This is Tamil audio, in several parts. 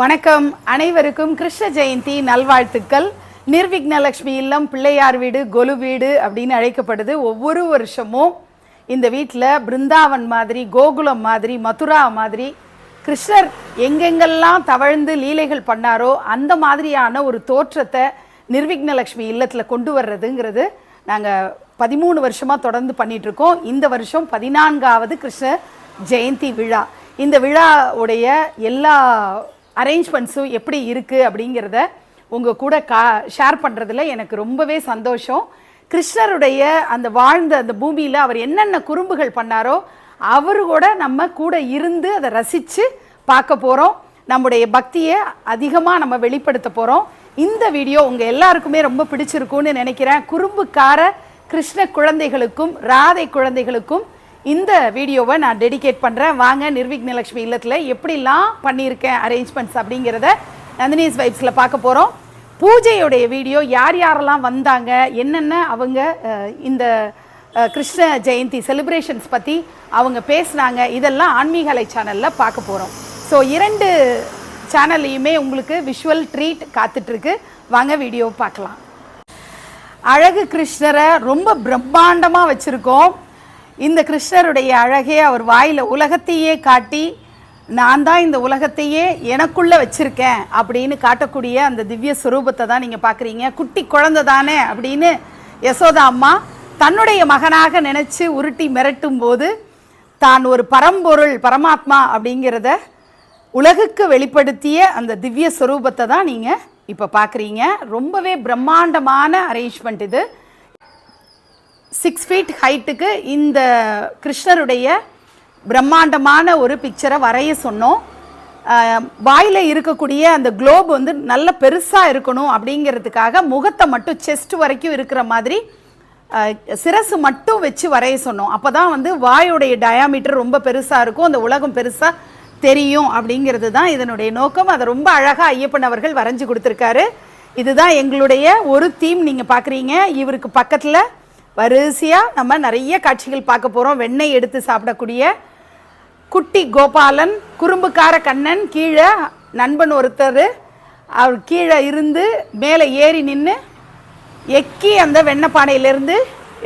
வணக்கம். அனைவருக்கும் கிருஷ்ண ஜெயந்தி நல்வாழ்த்துக்கள். நிர்விக்னலக்ஷ்மி இல்லம் பிள்ளையார் வீடு கொலு வீடு அப்படின்னு அழைக்கப்படுது ஒவ்வொரு வருஷமும். இந்த வீட்டில் பிருந்தாவன் மாதிரி கோகுலம் மாதிரி மதுரா மாதிரி கிருஷ்ணர் எங்கெங்கெல்லாம் தவழ்ந்து லீலைகள் பண்ணாரோ அந்த மாதிரியான ஒரு தோற்றத்தை நிர்விக்னலக்ஷ்மி இல்லத்தில் கொண்டு வர்றதுங்கிறது நாங்கள் பதிமூணு வருஷமாக தொடர்ந்து பண்ணிகிட்ருக்கோம் இந்த வருஷம் பதினான்காவது கிருஷ்ண ஜெயந்தி விழா. இந்த விழாவுடைய எல்லா அரேஞ்ச்மெண்ட்ஸும் எப்படி இருக்குது அப்படிங்கிறத உங்கள் கூட கா ஷேர் பண்ணுறதுல எனக்கு ரொம்பவே சந்தோஷம். கிருஷ்ணருடைய அந்த வாழ்ந்த அந்த பூமியில் அவர் என்னென்ன குறும்புகள் பண்ணாரோ அவரு கூட நம்ம கூட இருந்து அதை ரசித்து பார்க்க போகிறோம் நம்முடைய பக்தியை அதிகமாக நம்ம வெளிப்படுத்த போகிறோம் இந்த வீடியோ உங்கள் எல்லாருக்குமே ரொம்ப பிடிச்சிருக்கும்னு நினைக்கிறேன். குறும்புக்கார கிருஷ்ண குழந்தைகளுக்கும் ராதை குழந்தைகளுக்கும் இந்த வீடியோவை நான் டெடிகேட் பண்ணுறேன் வாங்க நிர்விக்னலக்ஷ்மி இல்லத்தில் எப்படிலாம் பண்ணியிருக்கேன் அரேஞ்ச்மெண்ட்ஸ் அப்படிங்கிறத நந்தினிஸ் வைப்ஸில் பார்க்க போகிறோம் பூஜையுடைய வீடியோ யார் யாரெல்லாம் வந்தாங்க என்னென்ன அவங்க இந்த கிருஷ்ண ஜெயந்தி செலிப்ரேஷன்ஸ் பற்றி அவங்க பேசுனாங்க இதெல்லாம் ஆன்மீகலை சேனலில் பார்க்க போகிறோம் ஸோ இரண்டு சேனல்லையுமே உங்களுக்கு விஷுவல் ட்ரீட் காத்துட்ருக்கு. வாங்க வீடியோ பார்க்கலாம். அழகு கிருஷ்ணரை ரொம்ப பிரம்மாண்டமாக வச்சுருக்கோம். இந்த கிருஷ்ணருடைய அழகே அவர் வாயில் உலகத்தையே காட்டி நான் தான் இந்த உலகத்தையே எனக்குள்ளே வச்சுருக்கேன் அப்படின்னு காட்டக்கூடிய அந்த திவ்ய சுரூபத்தை தான் நீங்கள் பார்க்குறீங்க குட்டி குழந்தை தானே அப்படின்னு யசோதா அம்மா தன்னுடைய மகனாக நினச்சி உருட்டி மிரட்டும் போது தான் ஒரு பரம்பொருள் பரமாத்மா அப்படிங்கிறத உலகுக்கு வெளிப்படுத்திய அந்த திவ்ய ஸ்வரூபத்தை தான் நீங்கள் இப்போ பார்க்குறீங்க ரொம்பவே பிரம்மாண்டமான அரேஞ்ச்மெண்ட் இது. சிக்ஸ் ஃபீட் ஹைட்டுக்கு இந்த கிருஷ்ணருடைய பிரம்மாண்டமான ஒரு பிக்சரை வரைய சொன்னோம். வாயில் இருக்கக்கூடிய அந்த குளோப் வந்து நல்ல பெருசாக இருக்கணும் அப்படிங்கிறதுக்காக முகத்தை மட்டும் செஸ்ட் வரைக்கும் இருக்கிற மாதிரி சிரசு மட்டும் வச்சு வரைய சொன்னோம். அப்போ தான் வந்து வாயுடைய டயாமீட்டர் ரொம்ப பெருசாக இருக்கும். அந்த உலகம் பெருசாக தெரியும் அப்படிங்கிறது தான் இதனுடைய நோக்கம். அதை ரொம்ப அழகாக ஐயப்பன் அவர்கள் வரைஞ்சி கொடுத்துருக்காரு. இதுதான் எங்களுடைய ஒரு தீம் நீங்கள் பார்க்குறீங்க இவருக்கு பக்கத்தில் வரிசையாக நம்ம நிறைய காட்சிகள் பார்க்க போகிறோம் வெண்ணெய் எடுத்து சாப்பிடக்கூடிய குட்டி கோபாலன் குறும்புக்கார கண்ணன் கீழே நண்பன் ஒருத்தர். அவர் கீழே இருந்து மேலே ஏறி நின்று எக்கி அந்த வெண்ணெய் பானையிலேருந்து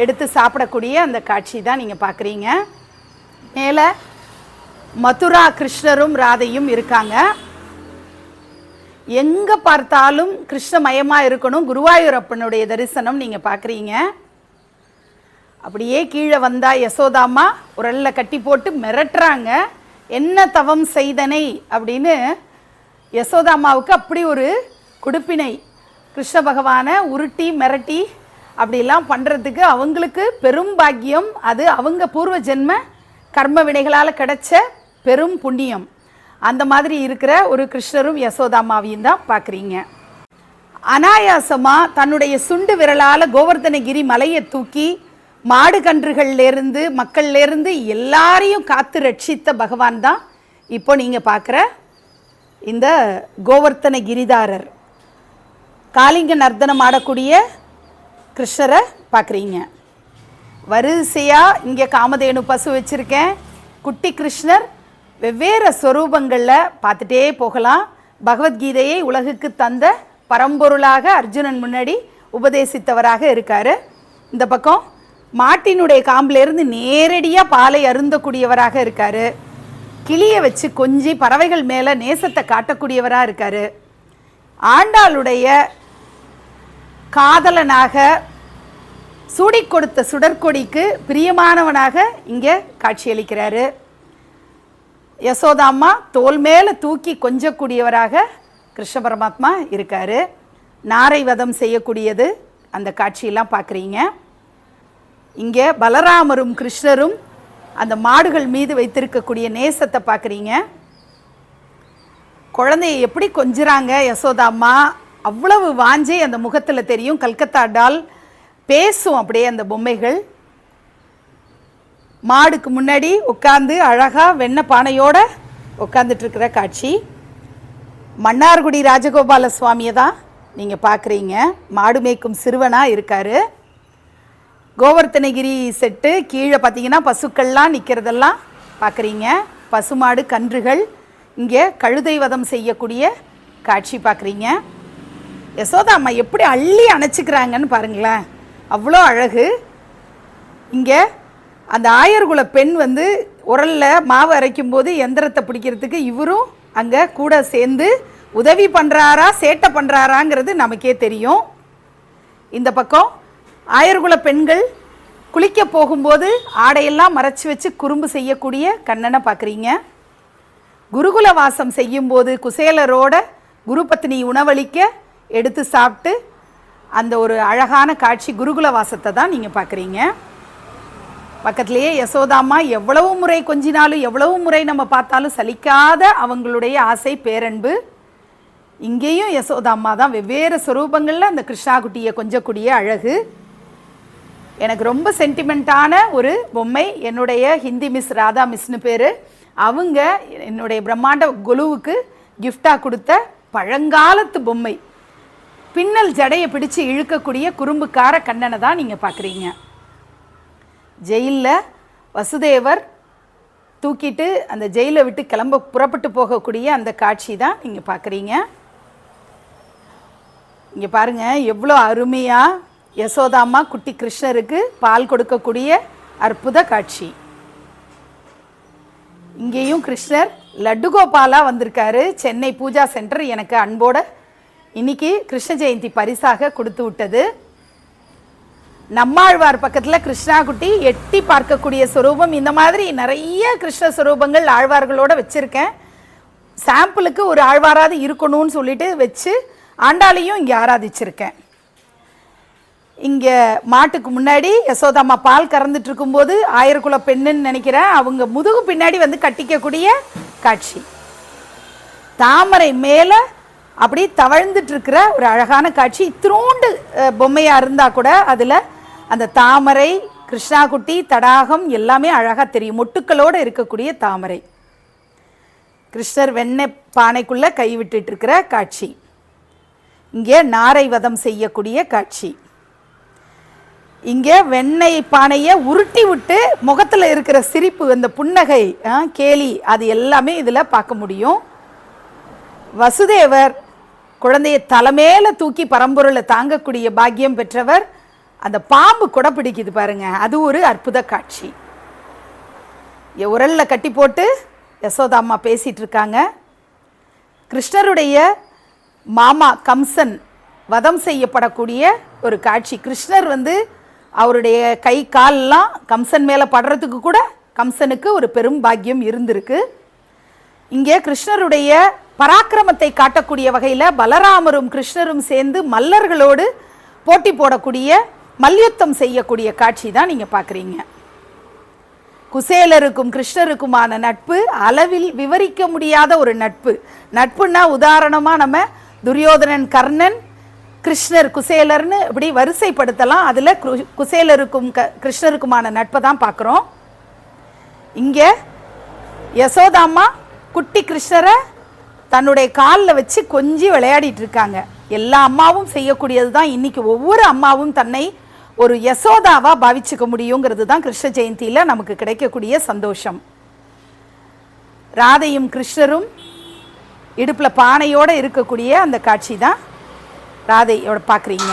எடுத்து சாப்பிடக்கூடிய அந்த காட்சி தான் நீங்கள் பார்க்குறீங்க. மேலே மதுரா கிருஷ்ணரும் ராதையும் இருக்காங்க. எங்கே பார்த்தாலும் கிருஷ்ணமயமாக இருக்கணும். குருவாயூரப்பனுடைய தரிசனம் நீங்கள் பார்க்குறீங்க. அப்படியே கீழே வந்தா யசோதாம்மா உரல்ல கட்டி போட்டு மிரட்டுறாங்க. என்ன தவம் செய்தனை அப்படின்னு யசோதாமாவுக்கு அப்படி ஒரு கொடுப்பினை. கிருஷ்ண பகவானை உருட்டி மிரட்டி அப்படிலாம் பண்ணுறதுக்கு அவங்களுக்கு பெரும் பாக்கியம். அது அவங்க பூர்வ ஜென்ம கர்ம வினைகளால் கிடைச்ச பெரும் புண்ணியம். அந்த மாதிரி இருக்கிற ஒரு கிருஷ்ணரும் யசோதாமாவையும் தான் பார்க்குறீங்க. அனாயாசமாக தன்னுடைய சுண்டு விரலால் கோவர்தனகிரி மலையை தூக்கி மாடு கன்றுகள்லேருந்து மக்கள்லேருந்து எல்லாரையும் காத்து ரட்சித்த பகவான் தான் இப்போ நீங்கள் பார்க்குற இந்த கோவர்த்தன கிரிதாரர். காளிங்க நர்த்தனம் ஆடக்கூடிய கிருஷ்ணரை பார்க்குறீங்க. வரிசையாக இங்கே காமதேனு பசு வச்சுருக்கேன். குட்டி கிருஷ்ணர் வெவ்வேறு ஸ்வரூபங்களில் பார்த்துட்டே போகலாம். பகவத்கீதையை உலகுக்கு தந்த பரம்பொருளாக அர்ஜுனன் முன்னாடி உபதேசித்தவராக இருக்கார். இந்த பக்கம் மாட்டினுடைய காம்பிலிருந்து நேரடியாக பாலை அருந்தக்கூடியவராக இருக்கார். கிளியை வச்சு கொஞ்சி பறவைகள் மேலே நேசத்தை காட்டக்கூடியவராக இருக்கார். ஆண்டாளுடைய காதலனாக சூடி கொடுத்த சுடற்கொடிக்கு பிரியமானவனாக இங்கே காட்சியளிக்கிறாரு. யசோதாம்மா தோல் மேலே தூக்கி கொஞ்சக்கூடியவராக கிருஷ்ண பரமாத்மா இருக்கார். நாரை வதம் செய்யக்கூடியது அந்த காட்சியெல்லாம் பார்க்குறீங்க இங்கே பலராமரும் கிருஷ்ணரும் அந்த மாடுகள் மீது வைத்திருக்கக்கூடிய நேசத்தை பார்க்குறீங்க. குழந்தைய எப்படி கொஞ்சறாங்க யசோதா அம்மா? அவ்வளவு வாஞ்சை அந்த முகத்தில் தெரியும். கல்கத்தா டால் பேசும் அப்படியே அந்த பொம்மைகள். மாடுக்கு முன்னாடி உட்காந்து அழகாக வெண்ண பானையோடு உட்காந்துட்டுருக்கிற காட்சி. மன்னார்குடி ராஜகோபால சுவாமியை தான் நீங்கள் பார்க்குறீங்க. மாடு மேய்க்கும் சிறுவனாக இருக்கார். கோவர்த்தனகிரி செட்டு கீழே பார்த்தீங்கன்னா பசுக்கள்லாம் நிற்கிறதெல்லாம் பார்க்குறீங்க. பசுமாடு கன்றுகள் இங்கே கழுதை வதம் செய்யக்கூடிய காட்சி பார்க்குறீங்க. யசோதா அம்மா எப்படி அள்ளி அணைச்சிக்கிறாங்கன்னு பாருங்களேன். அவ்வளோ அழகு. இங்கே அந்த ஆயர்குல பெண் வந்து உரலில் மாவு அரைக்கும் போது எந்திரத்தை பிடிக்கிறதுக்கு இவரும் அங்கே கூட சேர்ந்து உதவி பண்ணுறாரா சேட்டை பண்ணுறாராங்கிறது நமக்கே தெரியும். இந்த பக்கம் ஆயர்குல பெண்கள் குளிக்க போகும்போது ஆடையெல்லாம் மறைச்சி வச்சு குறும்பு செய்யக்கூடிய கண்ணனை பார்க்குறீங்க. குருகுல வாசம் செய்யும்போது குசேலரோட குருபத்னி உணவளிக்க எடுத்து சாப்பிட்டு அந்த ஒரு அழகான காட்சி குருகுல வாசத்தை தான் நீங்கள் பார்க்குறீங்க. பக்கத்திலேயே யசோதாம்மா எவ்வளவு முறை கொஞ்சினாலும் எவ்வளவு முறை நம்ம பார்த்தாலும் சலிக்காத அவங்களுடைய ஆசை பேரன்பு. இங்கேயும் யசோதாம்மா தான் வெவ்வேறு ஸ்வரூபங்களில் அந்த கிருஷ்ணா குட்டியை கொஞ்சக்கூடிய அழகு. எனக்கு ரொம்ப சென்டிமெண்ட்டான ஒரு பொம்மை. என்னுடைய ஹிந்தி மிஸ் ராதா மிஸ்னு பேர். அவங்க என்னுடைய பிரம்மாண்ட குலுவுக்கு கிஃப்டாக கொடுத்த பழங்காலத்து பொம்மை. பின்னல் ஜடையை பிடிச்சு இழுக்கக்கூடிய குறும்புக்கார கண்ணனை தான் நீங்கள் பார்க்குறீங்க ஜெயிலில் வசுதேவர் தூக்கிட்டு அந்த ஜெயிலை விட்டு கிளம்ப புறப்பட்டு போகக்கூடிய அந்த காட்சி தான் நீங்கள் பார்க்குறீங்க இங்கே பாருங்கள் எவ்வளோ அருமையாக யசோதாம்மா குட்டி கிருஷ்ணருக்கு பால் கொடுக்கக்கூடிய அற்புத காட்சி. இங்கேயும் கிருஷ்ணர் லட்டு கோபாலாக வந்திருக்காரு. சென்னை பூஜா சென்டர் எனக்கு அன்போட இன்னைக்கு கிருஷ்ண ஜெயந்தி பரிசாக கொடுத்து விட்டது. நம்மாழ்வார் பக்கத்தில் கிருஷ்ணாகுட்டி எட்டி பார்க்கக்கூடிய சுரூபம். இந்த மாதிரி நிறைய கிருஷ்ண சுரூபங்கள் ஆழ்வார்களோடு வச்சுருக்கேன். சாம்பிளுக்கு ஒரு ஆழ்வாராவது இருக்கணும்னு சொல்லிட்டு வச்சு ஆண்டாளையும் இங்கே ஆராதிச்சிருக்கேன். இங்கே மாட்டுக்கு முன்னாடி யசோதாம்மா பால் கறந்துட்டு இருக்கும்போது ஆயிரக்குல பெண்ணுன்னு நினைக்கிறேன் அவங்க முதுகு பின்னாடி வந்து கட்டிக்கக்கூடிய காட்சி. தாமரை மேலே அப்படி தவழ்ந்துட்டு இருக்கிற ஒரு அழகான காட்சி. இத்திரோண்டு பொம்மையாக இருந்தால் கூட அதில் அந்த தாமரை கிருஷ்ணாகுட்டி தடாகம் எல்லாமே அழகாக தெரியும். மொட்டுக்களோடு இருக்கக்கூடிய தாமரை. கிருஷ்ணர் வெண்ணெய் பானைக்குள்ளே கைவிட்டுட்டு இருக்கிற காட்சி. இங்கே நாரை வதம் செய்யக்கூடிய காட்சி. இங்கே வெண்ணெய் பானையை உருட்டி விட்டு முகத்தில் இருக்கிற சிரிப்பு அந்த புன்னகை ஆ, கேலி அது எல்லாமே இதில் பார்க்க முடியும். வசுதேவர் குழந்தையை தலைமையில தூக்கி பரம்பொருளை தாங்கக்கூடிய பாக்கியம் பெற்றவர். அந்த பாம்பு கூட பிடிக்குது பாருங்க அது ஒரு அற்புத காட்சி. இங்க உரல்ல கட்டி போட்டு யசோதா அம்மா பேசிகிட்டு இருக்காங்க. கிருஷ்ணருடைய மாமா கம்சன் வதம் செய்யப்படக்கூடிய ஒரு காட்சி. கிருஷ்ணர் வந்து அவருடைய கை கால்லாம் கம்சன் மேலே படுறதுக்கு கூட கம்சனுக்கு ஒரு பெரும் பாக்கியம் இருந்திருக்கு. இங்கே கிருஷ்ணருடைய பராக்கிரமத்தை காட்டக்கூடிய வகையில் பலராமரும் கிருஷ்ணரும் சேர்ந்து மல்லர்களோடு போட்டி போடக்கூடிய மல்யுத்தம் செய்யக்கூடிய காட்சி தான் நீங்கள் பார்க்குறீங்க குசேலருக்கும் கிருஷ்ணருக்குமான நட்பு அளவில் விவரிக்க முடியாத ஒரு நட்பு. நட்புன்னா உதாரணமாக நம்ம துரியோதனன் கர்ணன் கிருஷ்ணர் குசேலர்னு இப்படி வரிசைப்படுத்தலாம். அதில் குசேலருக்கும் க கிருஷ்ணருக்குமான நட்பை தான் பார்க்குறோம். இங்கே யசோதாம்மா குட்டி கிருஷ்ணரை தன்னுடைய காலில் வச்சு கொஞ்சி விளையாடிட்டு இருக்காங்க. எல்லா அம்மாவும் செய்யக்கூடியது தான் இன்றைக்கி ஒவ்வொரு அம்மாவும் தன்னை ஒரு யசோதாவாக பாவிச்சுக்க முடியுங்கிறது தான் கிருஷ்ண ஜெயந்தியில் நமக்கு கிடைக்கக்கூடிய சந்தோஷம். ராதையும் கிருஷ்ணரும் இடுப்பில் பானையோடு இருக்கக்கூடிய அந்த காட்சி தான். ராதையோட பார்க்குறீங்க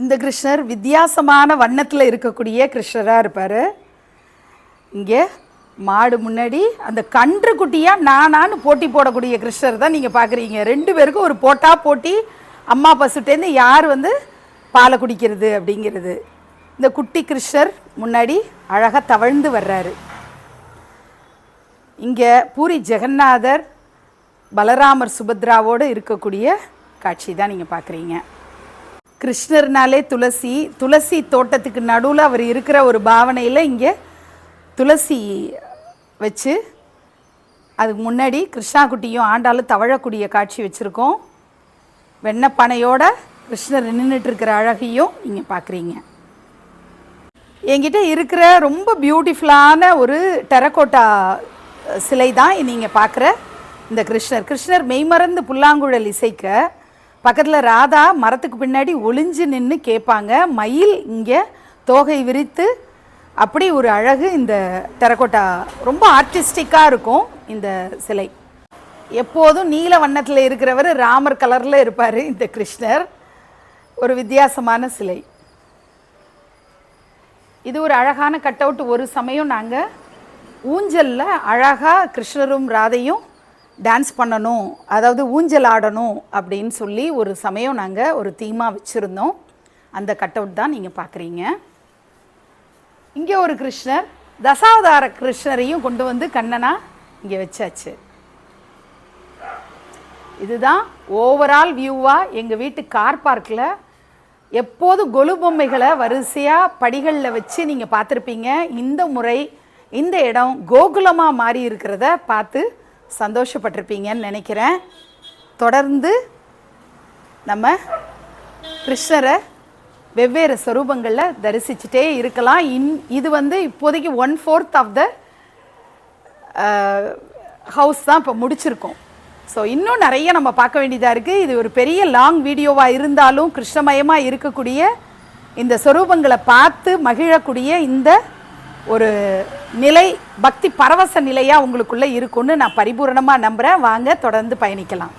இந்த கிருஷ்ணர் வித்தியாசமான வண்ணத்தில் இருக்கக்கூடிய கிருஷ்ணராக இருப்பார். இங்கே மாடு முன்னாடி அந்த கன்று குட்டியாக நானான்னு போட்டி போடக்கூடிய கிருஷ்ணர் தான் நீங்கள் பார்க்குறீங்க ரெண்டு பேருக்கும் ஒரு போட்டா போட்டி அம்மா பசுட்டேருந்து யார் வந்து பாலை குடிக்கிறது அப்படிங்கிறது. இந்த குட்டி கிருஷ்ணர் முன்னாடி அழகாக தவழ்ந்து வர்றாரு. இங்கே பூரி ஜெகநாதர் பலராமர் சுபத்ராவோடு இருக்கக்கூடிய காட்சி தான் நீங்கள் பார்க்குறீங்க கிருஷ்ணர்னாலே துளசி துளசி தோட்டத்துக்கு நடுவில் அவர் இருக்கிற ஒரு பாவனையில் இங்கே துளசி வச்சு அதுக்கு முன்னாடி கிருஷ்ணாக்குட்டியும் ஆண்டாலும் தவழக்கூடிய காட்சி வச்சுருக்கோம். வெண்ணப்பானையோட கிருஷ்ணர் நின்றுட்டுருக்கிற அழகையும் நீங்கள் பார்க்குறீங்க என்கிட்ட இருக்கிற ரொம்ப பியூட்டிஃபுல்லான ஒரு டெரகோட்டா சிலை தான் நீங்கள் பார்க்குற இந்த கிருஷ்ணர். கிருஷ்ணர் மெய்மறந்து புல்லாங்குழல் இசைக்க பக்கத்தில் ராதா மரத்துக்கு பின்னாடி ஒளிஞ்சு நின்று கேட்பாங்க. மயில் இங்கே தோகை விரித்து அப்படி ஒரு அழகு இந்த டெரக்கோட்டா ரொம்ப ஆர்டிஸ்டிக்காக இருக்கும் இந்த சிலை. எப்போதும் நீல வண்ணத்தில் இருக்கிறவர் ராமர் கலரில் இருப்பார் இந்த கிருஷ்ணர். ஒரு வித்தியாசமான சிலை. இது ஒரு அழகான கட் அவுட் ஒரு சமயம் நாங்கள் ஊஞ்சலில் அழகாக கிருஷ்ணரும் ராதையும் டான்ஸ் பண்ணணும் அதாவது ஊஞ்சல் ஆடணும் அப்படின்னு சொல்லி ஒரு சமயம் நாங்கள் ஒரு தீமாக வச்சுருந்தோம். அந்த கட் அவுட் தான் நீங்கள் பார்க்குறீங்க இங்கே ஒரு கிருஷ்ணர் தசாவதார கிருஷ்ணரையும் கொண்டு வந்து கண்ணனா இங்கே வச்சாச்சு. இதுதான் ஓவரால் வியூவாக எங்கள் வீட்டு கார் பார்க்கில் எப்போது கொலு பொம்மைகளை வரிசையாக படிகளில் வச்சு நீங்கள் பார்த்துருப்பீங்க. இந்த முறை இந்த இடம் கோகுலமாக மாறி இருக்கிறத பார்த்து சந்தோஷப்பட்டிருப்பீங்கன்னு நினைக்கிறேன். தொடர்ந்து நம்ம கிருஷ்ணரை வெவ்வேறு ஸ்வரூபங்களில் தரிசிச்சுட்டே இருக்கலாம். இன் இது வந்து இப்போதைக்கு one fourth of the house தான் இப்போ முடிச்சிருக்கோம். ஸோ இன்னும் நிறைய நம்ம பார்க்க வேண்டியதாக இருக்குது இது ஒரு பெரிய லாங் வீடியோவாக இருந்தாலும் கிருஷ்ணமயமாக இருக்கக்கூடிய இந்த ஸ்வரூபங்களை பார்த்து மகிழக்கூடிய இந்த ஒரு நிலை பக்தி பரவச நிலையாக உங்களுக்குள்ளே இருக்கும்னு நான் பரிபூரணமாக நம்புகிறேன் வாங்க தொடர்ந்து பயணிக்கலாம்.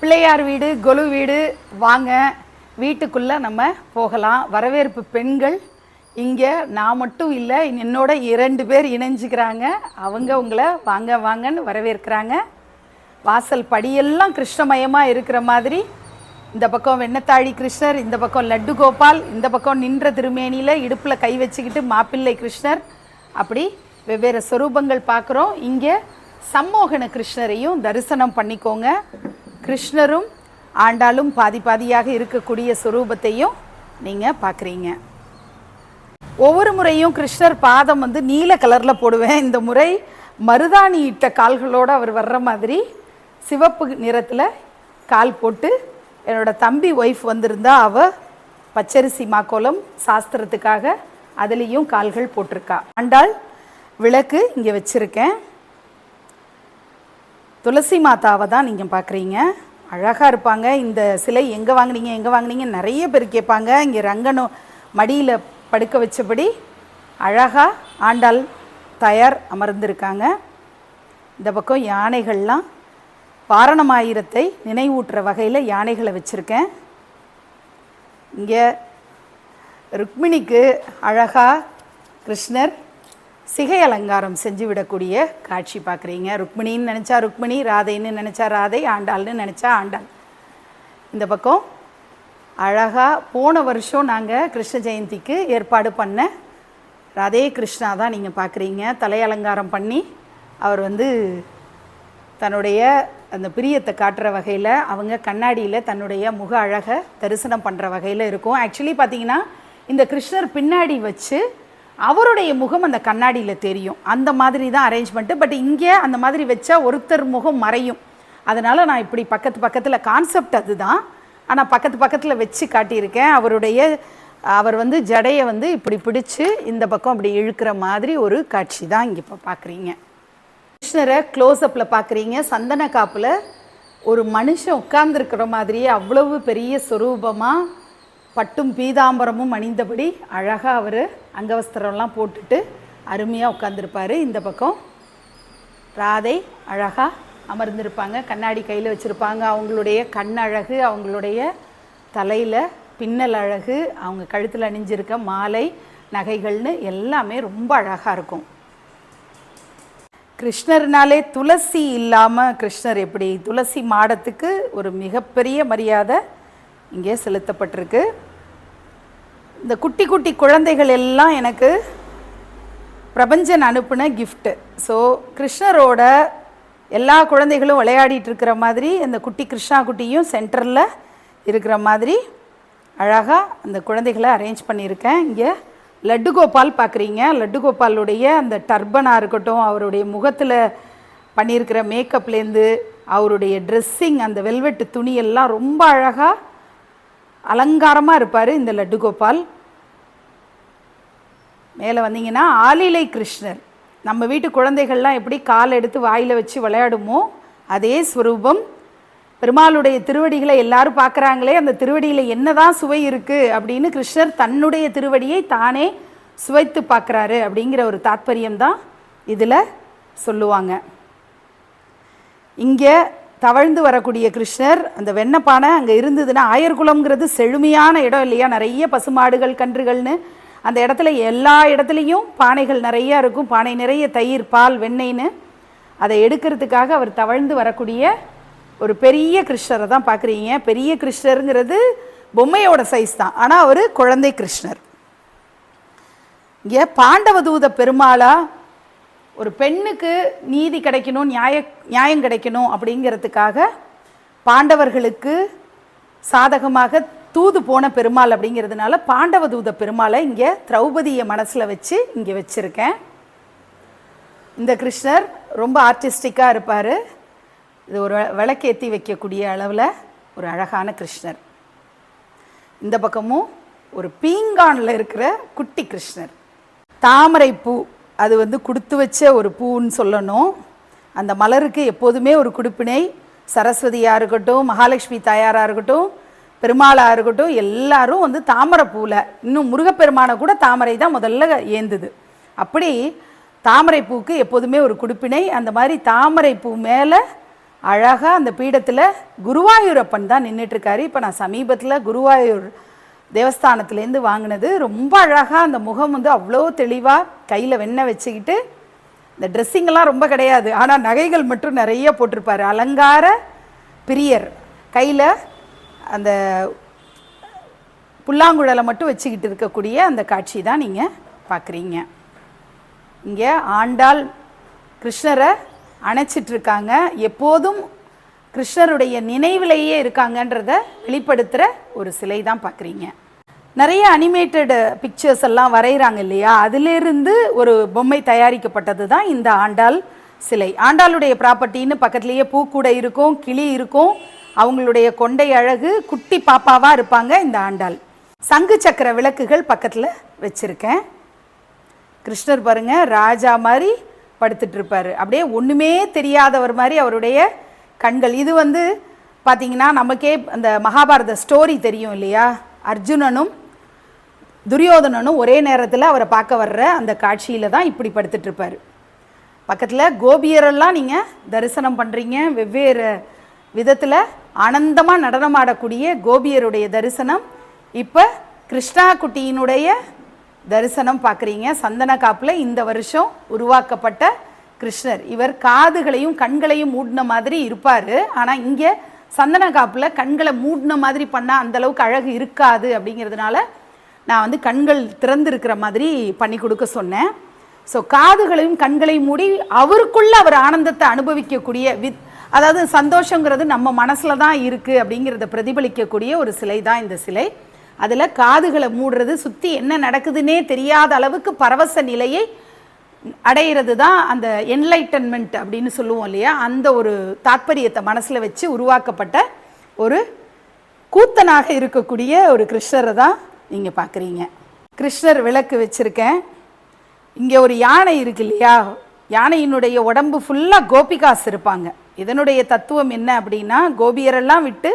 பிள்ளையார் வீடு கொலு வீடு வாங்க. வீட்டுக்குள்ளே நம்ம போகலாம். வரவேற்பு பெண்கள். இங்கே நான் மட்டும் இல்லை என்னோட இரண்டு பேர் இணைஞ்சுக்கிறாங்க. அவங்க உங்களை வாங்க வாங்கன்னு வரவேற்கிறாங்க. வாசல் படியெல்லாம் கிருஷ்ணமயமாக இருக்கிற மாதிரி இந்த பக்கம் வெண்ணத்தாழி கிருஷ்ணர் இந்த பக்கம் லட்டு கோபால் இந்த பக்கம் நின்ற திருமேனியில் இடுப்பில் கை வச்சுக்கிட்டு மாப்பிள்ளை கிருஷ்ணர். அப்படி வெவ்வேறு ஸ்வரூபங்கள் பார்க்குறோம். இங்கே சம்மோகன கிருஷ்ணரையும் தரிசனம் பண்ணிக்கோங்க. கிருஷ்ணரும் ஆண்டாலும் பாதி பாதியாக இருக்கக்கூடிய சொரூபத்தையும் நீங்கள் பார்க்குறீங்க. ஒவ்வொரு முறையும் கிருஷ்ணர் பாதம் வந்து நீல கலரில் போடுவேன். இந்த முறை மருதாணி இட்ட கால்களோடு அவர் வர்ற மாதிரி சிவப்பு நிறத்தில் கால் போட்டு என்னோட தம்பி ஒய்ஃப் வந்திருந்தா அவ பச்சரிசி மாக்கோலம் சாஸ்திரத்துக்காக அதுலேயும் கால்கள் போட்டிருக்கா. ஆண்டாள் விளக்கு இங்கே வச்சுருக்கேன். துளசி மாதாவை தான் நீங்கள் பார்க்குறீங்க அழகாக இருப்பாங்க. இந்த சிலை எங்கே வாங்குனீங்க எங்கே வாங்குனீங்க நிறைய பேர் கேட்பாங்க. இங்கே ரங்கனும் மடியில் படுக்க வச்சபடி அழகாக ஆண்டாள் தயார் அமர்ந்திருக்காங்க. இந்த பக்கம் யானைகள்லாம் பாரணமாயிரத்தை நினைவூட்டுற வகையில் யானைகளை வச்சுருக்கேன். இங்கே ருக்மிணிக்கு அழகாக கிருஷ்ணர் சிகை அலங்காரம் செஞ்சு விடக்கூடிய காட்சி பார்க்குறீங்க. ருக்மிணின்னு நினச்சா ருக்மிணி ராதைன்னு நினச்சா ராதை ஆண்டாள்னு நினச்சா ஆண்டாள். இந்த பக்கம் அழகாக போன வருஷம் நாங்கள் கிருஷ்ண ஜெயந்திக்கு ஏற்பாடு பண்ண ராதே கிருஷ்ணா தான் நீங்கள் பார்க்குறீங்க. தலை அலங்காரம் பண்ணி அவர் வந்து தன்னுடைய அந்த பிரியத்தை காட்டுற வகையில் அவங்க கண்ணாடியில் தன்னுடைய முக அழகை தரிசனம் பண்ணுற வகையில் இருக்கும். ஆக்சுவலி பார்த்தீங்கன்னா இந்த கிருஷ்ணர் பின்னாடி வச்சு அவருடைய முகம் அந்த கண்ணாடியில் தெரியும். அந்த மாதிரி தான் அரேஞ்ச்மெண்ட்டு பட் இங்கே அந்த மாதிரி வச்சா ஒருத்தர் முகம் மறையும். அதனால் நான் இப்படி பக்கத்து பக்கத்தில் கான்செப்ட் அதுதான். ஆனால் பக்கத்து பக்கத்தில் வச்சு காட்டியிருக்கேன். அவருடைய அவர் வந்து ஜடையை வந்து இப்படி பிடிச்சு இந்த பக்கம் அப்படி இழுக்கிற மாதிரி ஒரு காட்சி தான் இங்கே இப்போ பார்க்குறீங்க கிருஷ்ணரை க்ளோஸ்அப்பில் பார்க்குறீங்க சந்தன காப்பில் ஒரு மனுஷன் உட்கார்ந்துருக்கிற மாதிரியே அவ்வளவு பெரிய சுரூபமாக பட்டும் பீதாம்பரமும் அணிந்தபடி அழகாக அவர் அங்கவஸ்திரம்லாம் போட்டுட்டு அருமையாக உட்காந்துருப்பார் இந்த பக்கம் ராதை அழகாக அமர்ந்திருப்பாங்க. கண்ணாடி கையில் வச்சுருப்பாங்க. அவங்களுடைய கண்ணழகு அவங்களுடைய தலையில் பின்னல் அழகு அவங்க கழுத்தில் அணிஞ்சிருக்க மாலை நகைகள்னு எல்லாமே ரொம்ப அழகாக இருக்கும். கிருஷ்ணர்னாலே துளசி இல்லாமல் கிருஷ்ணர் எப்படி? துளசி மாடத்துக்கு ஒரு மிகப்பெரிய மரியாதை இங்கே செலுத்தப்பட்டிருக்கு. இந்த குட்டி குட்டி குழந்தைகள் எல்லாம் எனக்கு பிரபஞ்சன் அனுப்பின கிஃப்ட்டு ஸோ கிருஷ்ணரோட எல்லா குழந்தைகளும் விளையாடிட்டு இருக்கிற மாதிரி அந்த குட்டி கிருஷ்ணா குட்டியும் சென்டரில் இருக்கிற மாதிரி அழகாக அந்த குழந்தைகளை அரேஞ்ச் பண்ணியிருக்கேன். இங்கே லட்டு கோபால் பார்க்குறீங்க. லட்டு கோபாலுடைய அந்த டர்பனாக இருக்கட்டும் அவருடைய முகத்தில் பண்ணியிருக்கிற மேக்கப்லேருந்து அவருடைய ட்ரெஸ்ஸிங் அந்த வெல்வெட்டு துணியெல்லாம் ரொம்ப அழகாக அலங்காரமாக இருப்பார் இந்த லட்டு கோபால் மேலே வந்தீங்கன்னா ஆலிலை கிருஷ்ணர். நம்ம வீட்டு குழந்தைகள்லாம் எப்படி கால் எடுத்து வாயில் வச்சு விளையாடுமோ அதே ஸ்வரூபம். பெருமாளுடைய திருவடிகளை எல்லாரும் பார்க்குறாங்களே அந்த திருவடியில் என்னதான் சுவை இருக்குது அப்படின்னு கிருஷ்ணர் தன்னுடைய திருவடியை தானே சுவைத்து பார்க்குறாரு அப்படிங்கிற ஒரு தாத்பரியம் தான் இதில் சொல்லுவாங்க. இங்கே தவழ்ந்து வரக்கூடிய கிருஷ்ணர் அந்த வெண்ணப்பானை அங்கே இருந்ததுன்னா ஆயர்குளம்ங்கிறது செழுமையான இடம் இல்லையா? நிறைய பசுமாடுகள் கன்றுகள்னு. அந்த இடத்துல எல்லா இடத்துலையும் பானைகள் நிறையா இருக்கும். பானை நிறைய தயிர் பால் வெண்ணெய்ன்னு அதை எடுக்கிறதுக்காக அவர் தவழ்ந்து வரக்கூடிய ஒரு பெரிய கிருஷ்ணரை தான் பார்க்குறீங்க. பெரிய கிருஷ்ணருங்கிறது பொம்மையோட சைஸ் தான். ஆனால் அவர் குழந்தை கிருஷ்ணர். இங்கே பாண்டவதூத பெருமாளா ஒரு பெண்ணுக்கு நீதி கிடைக்கணும் நியாய நியாயம் கிடைக்கணும் அப்படிங்கிறதுக்காக பாண்டவர்களுக்கு சாதகமாக தூது போன பெருமாள் அப்படிங்கிறதுனால பாண்டவதூத பெருமாளை இங்கே திரௌபதியை மனசில் வச்சு இங்கே வச்சுருக்கேன். இந்த கிருஷ்ணர் ரொம்ப ஆர்டிஸ்டிக்காக இருப்பார். இது ஒரு விளக்கேற்றி வைக்கக்கூடிய அளவில் ஒரு அழகான கிருஷ்ணர். இந்த பக்கமும் ஒரு பீங்கானில் இருக்கிற குட்டி கிருஷ்ணர். தாமரை பூ அது வந்து கொடுத்து வச்ச ஒரு பூன்னு சொல்லணும். அந்த மலருக்கு எப்போதுமே ஒரு குடுப்பினை சரஸ்வதியாக இருக்கட்டும் மகாலட்சுமி தாயாராக இருக்கட்டும் பெருமாளாக இருக்கட்டும் எல்லாரும் வந்து தாமரை பூவில் இன்னும் முருகப்பெருமானை கூட தாமரை தான் முதல்ல ஏந்துது. அப்படி தாமரை பூக்கு எப்போதுமே ஒரு குடுப்பினை அந்த மாதிரி தாமரை பூ மேலே அழகாக அந்த பீடத்தில் குருவாயூரப்பன் தான் நின்றுட்டுருக்காரு இப்போ நான் சமீபத்தில் குருவாயூர் தேவஸ்தானத்துலேருந்து வாங்கினது. ரொம்ப அழகாக அந்த முகம் வந்து அவ்வளோ தெளிவாக கையில் வெண்ணெய் வச்சுக்கிட்டு இந்த ட்ரெஸ்ஸிங்கெல்லாம் ரொம்ப கிடையாது. ஆனால் நகைகள் மட்டும் நிறைய போட்டிருப்பார். அலங்கார பிரியர். கையில் அந்த புல்லாங்குழலை மட்டும் வச்சுக்கிட்டு இருக்கக்கூடிய அந்த காட்சி தான் நீங்கள் பார்க்குறீங்க இங்கே ஆண்டாள் கிருஷ்ணரை அணைச்சிட்ருக்காங்க. எப்போதும் கிருஷ்ணருடைய நினைவிலேயே இருக்காங்கன்றத வெளிப்படுத்துகிற ஒரு சிலை தான் பார்க்குறீங்க நிறைய அனிமேட்டடு பிக்சர்ஸ் எல்லாம் வரைகிறாங்க இல்லையா? அதிலிருந்து ஒரு பொம்மை தயாரிக்கப்பட்டது தான் இந்த ஆண்டாள் சிலை. ஆண்டாளுடைய ப்ராப்பர்ட்டின்னு பக்கத்துலேயே பூக்கூடை இருக்கும் கிளி இருக்கும். அவங்களுடைய கொண்டை அழகு குட்டி பாப்பாவாக இருப்பாங்க இந்த ஆண்டாள். சங்கு சக்கர விளக்குகள் பக்கத்தில் வச்சுருக்கேன். கிருஷ்ணர் பாருங்கள் ராஜா மாதிரி படுத்துகிட்டுருப்பாரு அப்படியே ஒன்றுமே தெரியாதவர் மாதிரி அவருடைய கண்கள். இது வந்து பார்த்தீங்கன்னா நமக்கே அந்த மகாபாரத ஸ்டோரி தெரியும் இல்லையா? அர்ஜுனனும் துரியோதனனும் ஒரே நேரத்தில் அவரை பார்க்க வர்ற அந்த காட்சியில் தான் இப்படி படுத்துட்டு பக்கத்தில் கோபியரெல்லாம் நீங்கள் தரிசனம் பண்ணுறீங்க வெவ்வேறு விதத்தில் ஆனந்தமாக நடனமாடக்கூடிய கோபியருடைய தரிசனம். இப்போ கிருஷ்ணா குட்டியினுடைய தரிசனம் பார்க்குறீங்க. சந்தன காப்பில் இந்த வருஷம் உருவாக்கப்பட்ட கிருஷ்ணர். இவர் காதுகளையும் கண்களையும் மூடின மாதிரி இருப்பார். ஆனால் இங்கே சந்தன காப்பில் கண்களை மூடின மாதிரி பண்ணால் அந்தளவுக்கு அழகு இருக்காது அப்படிங்கிறதுனால நான் வந்து கண்கள் திறந்திருக்கிற மாதிரி பண்ணி கொடுக்க சொன்னேன். ஸோ காதுகளையும் கண்களையும் மூடி அவருக்குள்ளே அவர் ஆனந்தத்தை அனுபவிக்கக்கூடிய வித் அதாவது சந்தோஷங்கிறது நம்ம மனசில் தான் இருக்குது அப்படிங்கிறத பிரதிபலிக்கக்கூடிய ஒரு சிலை தான் இந்த சிலை. அதில் காதுகளை மூடுறது சுற்றி என்ன நடக்குதுன்னே தெரியாத அளவுக்கு பரவச நிலையை அடையிறது தான் அந்த என்லைட்டன்மெண்ட் அப்படின்னு சொல்லுவோம் இல்லையா? அந்த ஒரு தாத்பரியத்தை மனசில் வச்சு உருவாக்கப்பட்ட ஒரு கூத்தனாக இருக்கக்கூடிய ஒரு கிருஷ்ணரை தான் நீங்கள் பார்க்குறீங்க கிருஷ்ணர் விளக்கு வச்சுருக்கேன். இங்கே ஒரு யானை இருக்கு இல்லையா? யானையினுடைய உடம்பு ஃபுல்லாக கோபிகாஸ் இருப்பாங்க. இதனுடைய தத்துவம் என்ன அப்படின்னா கோபியரெல்லாம் விட்டு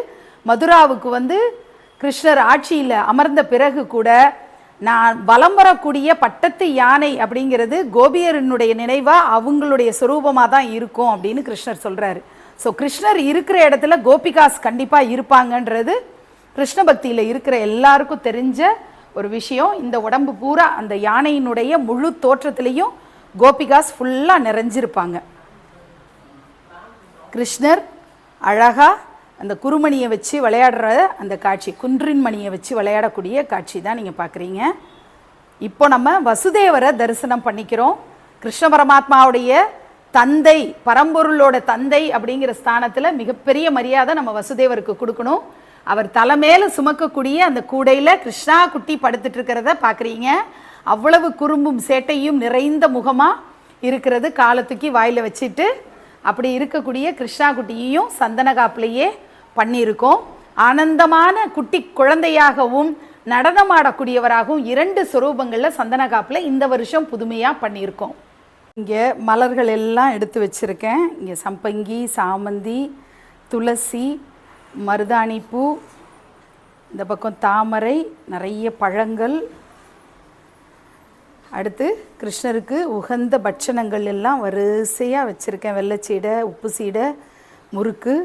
மதுராவுக்கு வந்து கிருஷ்ணர் ஆட்சியில் அமர்ந்த பிறகு கூட நான் வலம் வரக்கூடிய பட்டத்து யானை அப்படிங்கிறது கோபியரனுடைய நினைவாக அவங்களுடைய சுரூபமாக தான் இருக்கும் அப்படின்னு கிருஷ்ணர் சொல்கிறாரு ஸோ கிருஷ்ணர் இருக்கிற இடத்துல கோபிகாஸ் கண்டிப்பாக இருப்பாங்கன்றது கிருஷ்ண பக்தியில் இருக்கிற எல்லாருக்கும் தெரிஞ்ச ஒரு விஷயம். இந்த உடம்பு பூரா அந்த யானையினுடைய முழு தோற்றத்திலையும் கோபிகாஸ் ஃபுல்லாக நிறைஞ்சிருப்பாங்க. கிருஷ்ணர் அழகா அந்த குருமணியை வச்சு விளையாடுற அந்த காட்சி குன்றின் மணியை வச்சு விளையாடக்கூடிய காட்சி தான் நீங்கள் பார்க்குறீங்க இப்போ நம்ம வசுதேவரை தரிசனம் பண்ணிக்கிறோம். கிருஷ்ண பரமாத்மாவுடைய தந்தை பரம்பொருளோட தந்தை அப்படிங்கிற ஸ்தானத்தில் மிகப்பெரிய மரியாதை நம்ம வசுதேவருக்கு கொடுக்கணும். அவர் தலைமையில சுமக்கக்கூடிய அந்த கூடையில் கிருஷ்ணா குட்டி படுத்துட்டு இருக்கிறத பார்க்குறீங்க அவ்வளவு குறும்பும் சேட்டையும் நிறைந்த முகமாக இருக்கிறது காலத்துக்கி வாயில் வச்சுட்டு. அப்படி இருக்கக்கூடிய கிருஷ்ணா குட்டியையும் சந்தன சந்தனகாப்பிலேயே பண்ணியிருக்கோம். ஆனந்தமான குட்டி குழந்தையாகவும் நடனமாடக்கூடியவராகவும் இரண்டு சொரூபங்களில் சந்தனகாப்பில் இந்த வருஷம் புதுமையாக பண்ணியிருக்கோம். இங்கே மலர்கள் எல்லாம் எடுத்து வச்சுருக்கேன். இங்கே சம்பங்கி சாமந்தி துளசி மருதாணி பூ இந்த பக்கம் தாமரை நிறைய பழங்கள். அடுத்து கிருஷ்ணருக்கு உகந்த பட்சணங்கள் எல்லாம் வரிசையாக வச்சுருக்கேன். வெள்ளைச்சீடை உப்பு சீடை முறுக்கு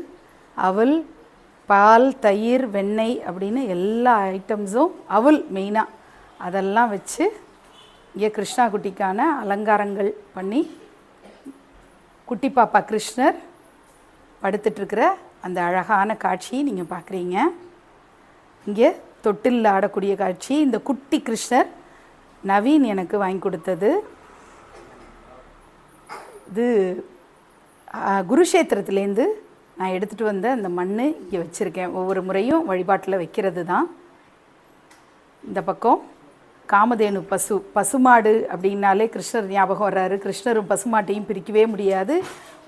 அவல் பால் தயிர் வெண்ணெய் அப்படின்னு எல்லா ஐட்டம்ஸும் அவல் மெயினாக அதெல்லாம் வச்சு இங்கே கிருஷ்ணா குட்டிக்கான அலங்காரங்கள் பண்ணி குட்டி பாப்பா கிருஷ்ணர் படுத்துட்ருக்கிற அந்த அழகான காட்சியை நீங்கள் பார்க்குறீங்க இங்கே தொட்டில் ஆடக்கூடிய காட்சி இந்த குட்டி கிருஷ்ணர் நவீன் எனக்கு வாங்கி கொடுத்தது. இது குருஷேத்திரத்துலேருந்து நான் எடுத்துகிட்டு வந்த அந்த மண் இங்கே வச்சுருக்கேன். ஒவ்வொரு முறையும் வழிபாட்டில் வைக்கிறது தான் இந்த பக்கம். காமதேனு பசு பசுமாடு அப்படின்னாலே கிருஷ்ணர் ஞாபகம் வர்றாரு. கிருஷ்ணரும் பசுமாட்டையும் பிரிக்கவே முடியாது.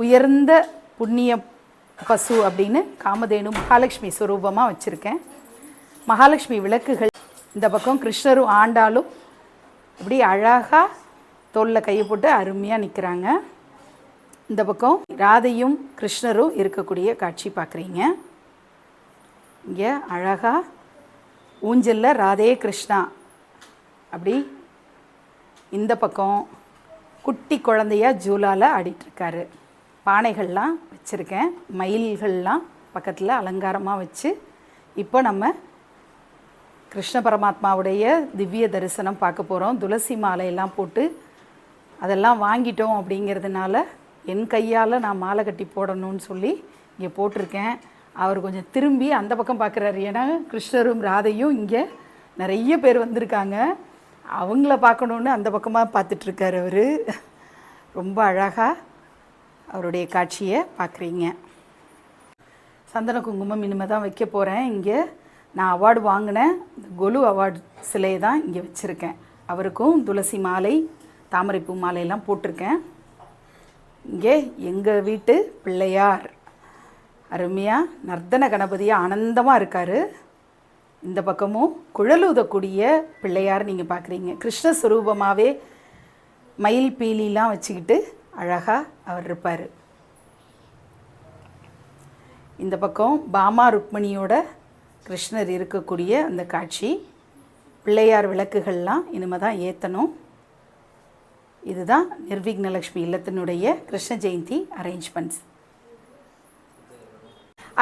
உயர்ந்த புண்ணிய பசு அப்படின்னு காமதேனு மகாலட்சுமி ஸ்வரூபமாக வச்சுருக்கேன். மகாலட்சுமி விளக்குகள் இந்த பக்கம் கிருஷ்ணரும் ஆண்டாலும் இப்படி அழகாக தோளில் கையை போட்டு அருமையாக நிற்கிறாங்க இந்த பக்கம் ராதையும் கிருஷ்ணரும் இருக்கக்கூடிய காட்சி பார்க்குறீங்க. இங்கே அழகாக ஊஞ்சலில் ராதே கிருஷ்ணா அப்படி இந்த பக்கம் குட்டி குழந்தையாக ஜூலாவில் ஆடிட்டுருக்காரு. பானைகள்லாம் வச்சுருக்கேன். மயில்கள்லாம் பக்கத்தில் அலங்காரமாக வச்சு இப்போ நம்ம கிருஷ்ண பரமாத்மாவுடைய திவ்ய தரிசனம் பார்க்க போகிறோம் துளசி மாலையெல்லாம் போட்டு அதெல்லாம் வாங்கிட்டோம் அப்படிங்கிறதுனால என் கையால் நான் மாலை கட்டி போடணும்னு சொல்லி இங்கே போட்டிருக்கேன். அவர் கொஞ்சம் திரும்பி அந்த பக்கம் பார்க்குறாரு ஏன்னா கிருஷ்ணரும் ராதையும் இங்கே நிறைய பேர் வந்திருக்காங்க. அவங்கள பார்க்கணுன்னு அந்த பக்கமாக பார்த்துட்ருக்கார் அவர். ரொம்ப அழகாக அவருடைய காட்சியை பார்க்குறீங்க சந்தன குங்குமம் இனிமேல் தான் வைக்க போகிறேன் இங்கே நான் அவார்டு வாங்கினேன் கொலு அவார்டு சிலையை தான் இங்கே வச்சுருக்கேன். அவருக்கும் துளசி மாலை தாமரைப்பூ மாலையெல்லாம் போட்டிருக்கேன். இங்கே எங்கள் வீட்டு பிள்ளையார். அருமையாக நர்த்தன கணபதியாக ஆனந்தமாக இருக்கார். இந்த பக்கமும் குழலுதக்கூடிய பிள்ளையார் நீங்கள் பார்க்குறீங்க கிருஷ்ணஸ்வரூபமாகவே மயில் பீலிலாம் வச்சுக்கிட்டு அழகாக அவர் இருப்பார். இந்த பக்கம் பாமா ருக்மணியோட கிருஷ்ணர் இருக்கக்கூடிய அந்த காட்சி பிள்ளையார் விளக்குகள்லாம் இனிமே தான் ஏற்றணும் இதுதான் நிர்விக்னலக்ஷ்மி இல்லத்தினுடைய கிருஷ்ண ஜெயந்தி அரேஞ்ச்மெண்ட்ஸ்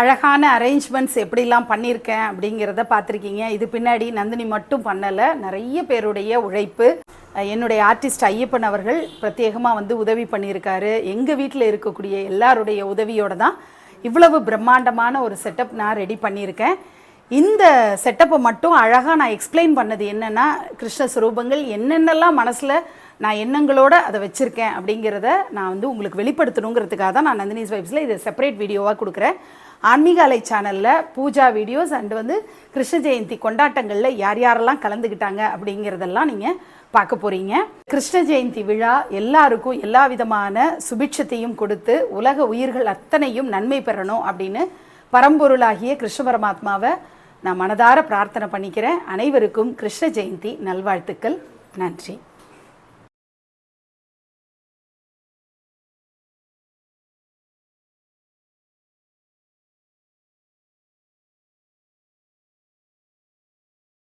அழகான அரேஞ்ச்மெண்ட்ஸ் எப்படிலாம் பண்ணியிருக்கேன் அப்படிங்கிறத பார்த்துருக்கீங்க. இது பின்னாடி நந்தினி மட்டும் பண்ணலை நிறைய பேருடைய உழைப்பு என்னுடைய ஆர்டிஸ்ட் ஐயப்பன் அவர்கள் பிரத்யேகமாக வந்து உதவி பண்ணியிருக்காரு. எங்கள் வீட்டில் இருக்கக்கூடிய எல்லாருடைய உதவியோட தான் இவ்வளவு பிரம்மாண்டமான ஒரு செட்டப் நான் ரெடி பண்ணியிருக்கேன். இந்த செட்டப்பை மட்டும் அழகாக நான் எக்ஸ்பிளைன் பண்ணது என்னென்னா கிருஷ்ண சுரூபங்கள் என்னென்னலாம் மனசில் நான் எண்ணங்களோடு அதை வச்சுருக்கேன் அப்படிங்கிறத நான் வந்து உங்களுக்கு வெளிப்படுத்தணுங்கிறதுக்காக தான் நான் நந்தினிஸ் வைப்ஸில் இதை செப்பரேட் வீடியோவாக கொடுக்குறேன். ஆன்மீக அலை சேனலில் பூஜா வீடியோஸ் அண்ட் வந்து கிருஷ்ண ஜெயந்தி கொண்டாட்டங்களில் யார் யாரெல்லாம் கலந்துக்கிட்டாங்க அப்படிங்கிறதெல்லாம் நீங்கள் பார்க்க போகிறீங்க கிருஷ்ண ஜெயந்தி விழா எல்லாருக்கும் எல்லா விதமான சுபிட்சத்தையும் கொடுத்து உலக உயிர்கள் அத்தனையும் நன்மை பெறணும் அப்படின்னு பரம்பொருளாகிய கிருஷ்ண பரமாத்மாவை நான் மனதார பிரார்த்தனை பண்ணிக்கிறேன். அனைவருக்கும் கிருஷ்ண ஜெயந்தி. நல்வாழ்த்துக்கள். நன்றி.